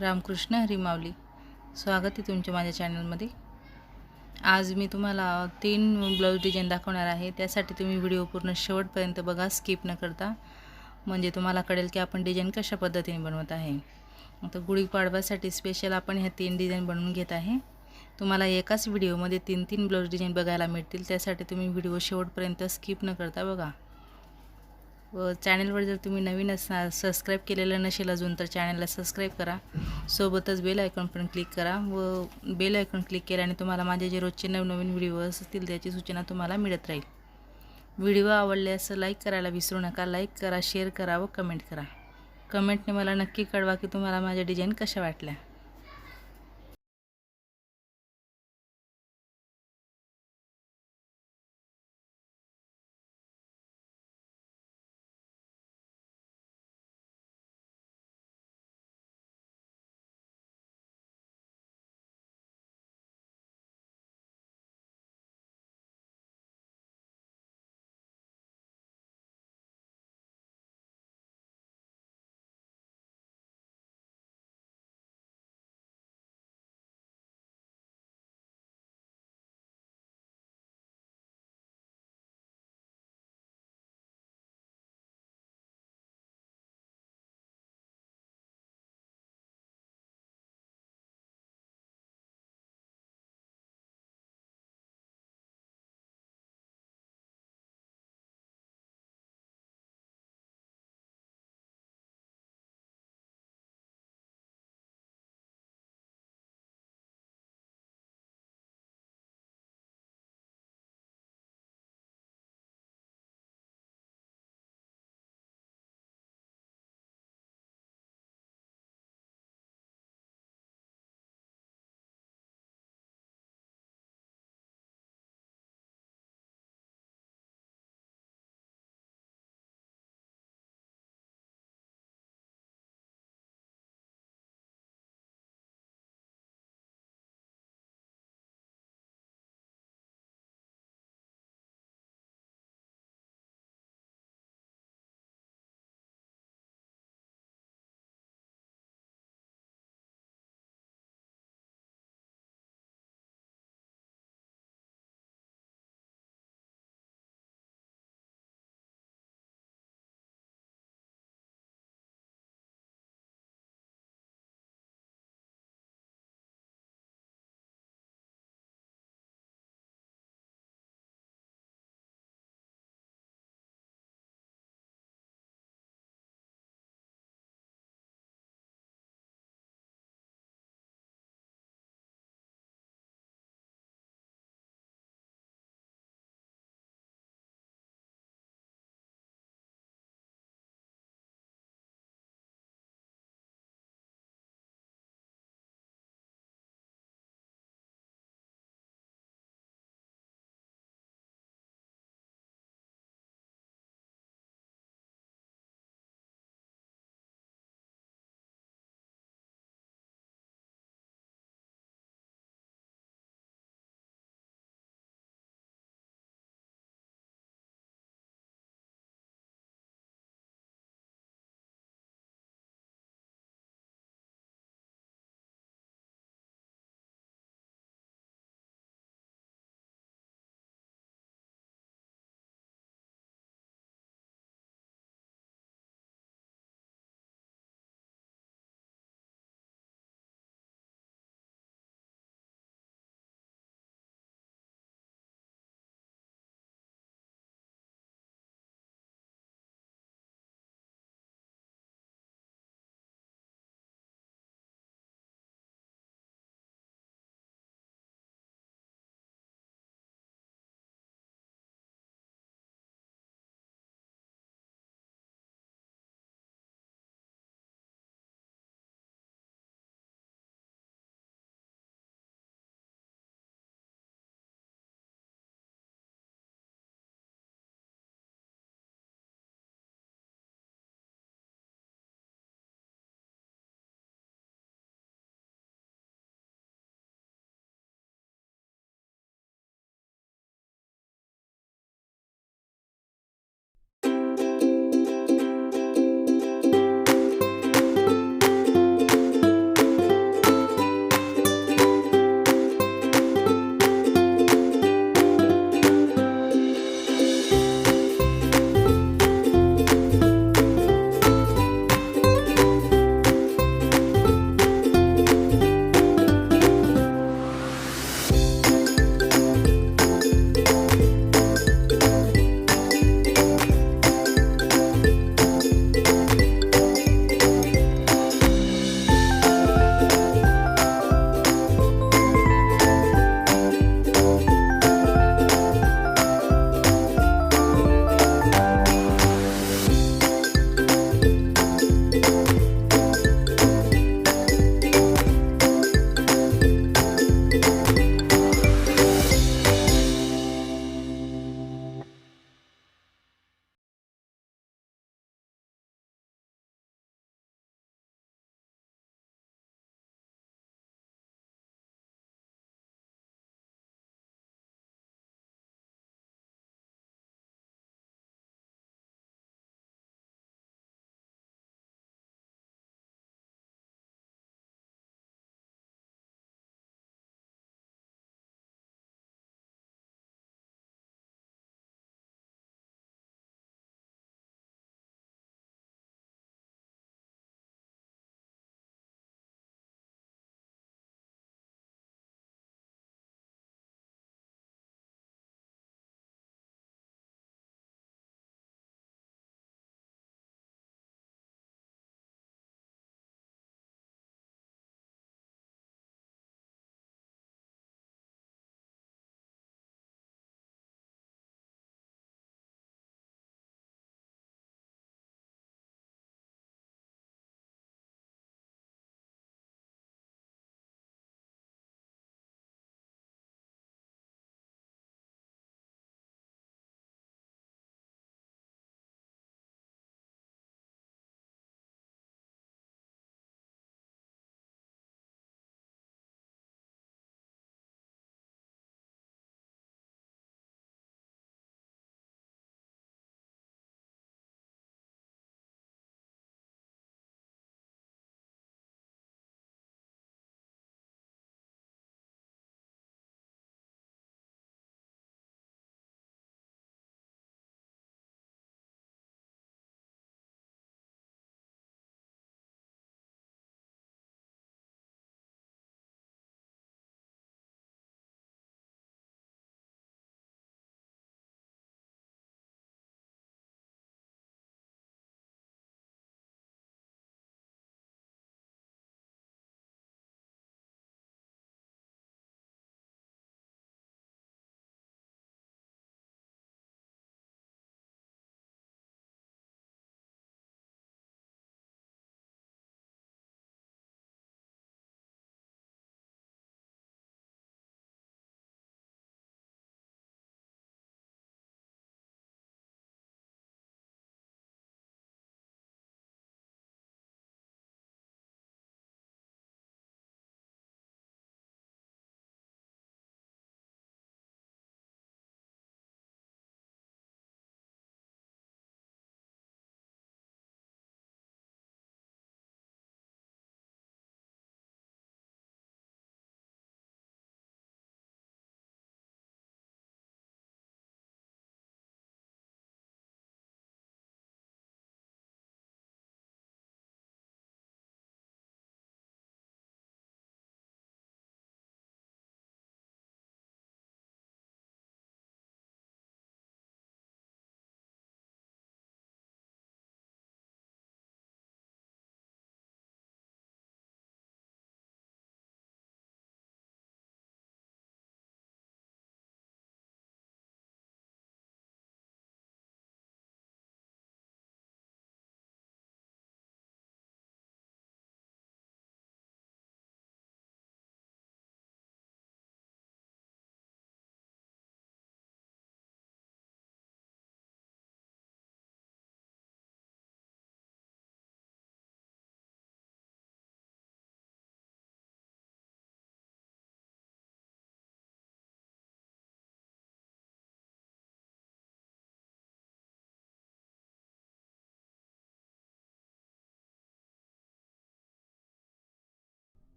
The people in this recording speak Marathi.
रामकृष्ण हरिमावली स्वागत आहे तुमच्या माझ्या चॅनलमध्ये. आज मी तुम्हाला तीन ब्लाऊज डिझाईन दाखवणार आहे. त्यासाठी तुम्ही व्हिडिओ पूर्ण शेवटपर्यंत बघा स्किप न करता. म्हणजे तुम्हाला कळेल की आपण डिझाईन कशा पद्धतीने बनवत आहे. आता गुढीपाडव्यासाठी स्पेशल आपण ह्या तीन डिझाईन बनवून घेत आहे. तुम्हाला एकाच व्हिडिओमध्ये तीन तीन ब्लाऊज डिझाईन बघायला मिळतील. त्यासाठी तुम्ही व्हिडिओ शेवटपर्यंत स्किप न करता बघा. व चॅनलवर जर तुम्ही नवीन असणार सबस्क्राईब केलेलं नसेल अजून तर चॅनलला सबस्क्राईब करा. सोबतच बेल आयकॉन पण क्लिक करा व बेल आयकॉन क्लिक केल्याने तुम्हाला माझे जे रोजचे नवनवीन व्हिडिओ असतील त्याची सूचना तुम्हाला मिळत राहील. व्हिडिओ आवडल्यास लाईक करायला विसरू नका. लाईक करा शेअर करा व कमेंट करा. कमेंटने मला नक्की कळवा की तुम्हाला माझ्या डिझाईन कशा वाटल्या.